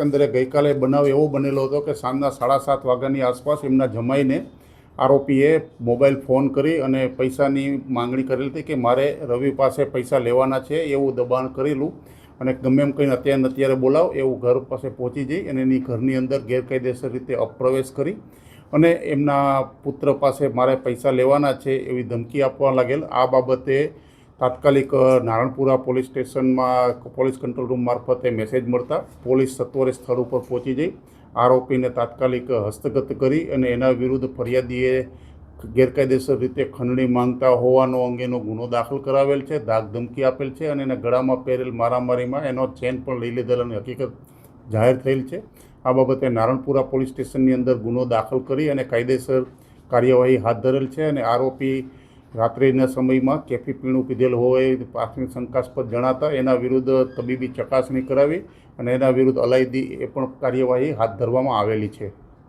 એકંદરે ગઈકાલે બનાવ એવો બનેલો હતો કે સાંજના સાડા સાત વાગ્યાની આસપાસ એમના જમાઈને આરોપીએ મોબાઈલ ફોન કરી અને પૈસાની માંગણી કરેલી હતી કે મારે રવિ પાસે પૈસા લેવાના છે, એવું દબાણ કરેલું અને ગમે એમ કહીને અત્યારે અત્યારે બોલાવ, એવું ઘર પાસે પહોંચી જઈ અને એની ઘરની અંદર ગેરકાયદેસર રીતે અપ્રવેશ કરી અને એમના પુત્ર પાસે મારે પૈસા લેવાના છે એવી ધમકી આપવા લાગેલ. આ બાબતે તાત્કાલિક નારણપુરા પોલીસ સ્ટેશનમાં પોલીસ કંટ્રોલ રૂમ મારફતે મેસેજ મળતા પોલીસ સત્વરે સ્થળ ઉપર પહોંચી જઈ આરોપીને તાત્કાલિક હસ્તગત કરી અને એના વિરુદ્ધ ફરિયાદીએ ગેરકાયદેસર રીતે ખંડણી માંગતા હોવાનો અંગેનો ગુનો દાખલ કરાવેલ છે ધાક ધમકી આપેલ છે અને એના ગળામાં પહેરેલ મારામારીમાં એનો ચેન પણ લઈ લીધેલ અને હકીકત જાહેર થયેલ છે. આ બાબતે નારણપુરા પોલીસ સ્ટેશનની અંદર ગુનો દાખલ કરી અને કાયદેસર કાર્યવાહી હાથ ધરેલ છે અને આરોપી રાત્રિના સમયમાં કેફી પીણું પીધેલ હોય, પ્રાથમિક શંકાસ્પદ જણાતા એના વિરુદ્ધ તબીબી ચકાસણી કરાવી અને એના વિરુદ્ધ અલાયદી એ પણ કાર્યવાહી હાથ ધરવામાં આવેલી છે.